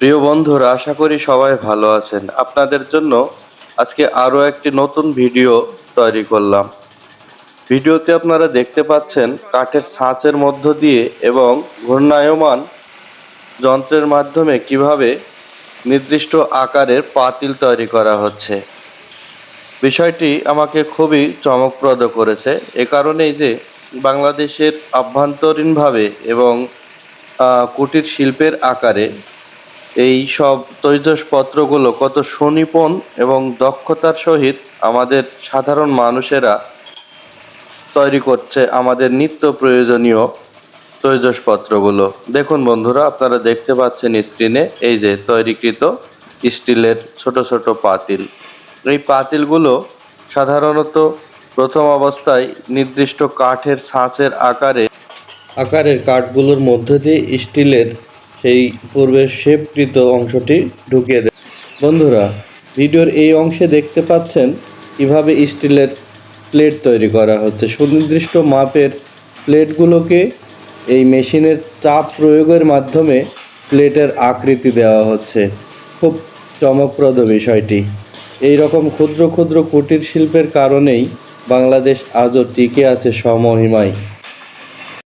প্রিয় বন্ধুরা, আশা করি সবাই ভালো আছেন। আপনাদের জন্য আজকে আরও একটি নতুন ভিডিও তৈরি করলাম। ভিডিওতে আপনারা দেখতে পাচ্ছেন কাঠের ছাঁচের মধ্য দিয়ে এবং ঘূর্ণায়মান যন্ত্রের মাধ্যমে কীভাবে নির্দিষ্ট আকারের পাতিল তৈরি করা হচ্ছে। বিষয়টি আমাকে খুবই চমকপ্রদ করেছে, এ কারণেই যে বাংলাদেশের আভ্যন্তরীণভাবে এবং কুটির শিল্পের আকারে এই সব তৈজসপত্রগুলো কত সুনিপুণ এবং দক্ষতার সহিত আমাদের সাধারণ মানুষেরা তৈরি করছে আমাদের নিত্য প্রয়োজনীয় তৈজসপত্রগুলো। দেখুন বন্ধুরা, আপনারা দেখতে পাচ্ছেন স্ক্রিনে এই যে তৈরিকৃত স্টিলের ছোট ছোট পাতিল। এই পাতিলগুলো সাধারণত প্রথম অবস্থায় নির্দিষ্ট কাঠের ছাঁচের আকারে, আকারের কাঠগুলোর মধ্য দিয়ে স্টিলের সেই পূর্বের শেপকৃত অংশটি ঢুকিয়ে দেয় বন্ধুরা, ভিডিওর এই অংশে দেখতে পাচ্ছেন কীভাবে স্টিলের প্লেট তৈরি করা হচ্ছে। সুনির্দিষ্ট মাপের প্লেটগুলোকে এই মেশিনের চাপ প্রয়োগের মাধ্যমে প্লেটের আকৃতি দেওয়া হচ্ছে। খুব চমকপ্রদ বিষয়টি। এই রকম ক্ষুদ্র ক্ষুদ্র কুটির শিল্পের কারণেই বাংলাদেশ আজও টিকে আছে স্বমহিমায়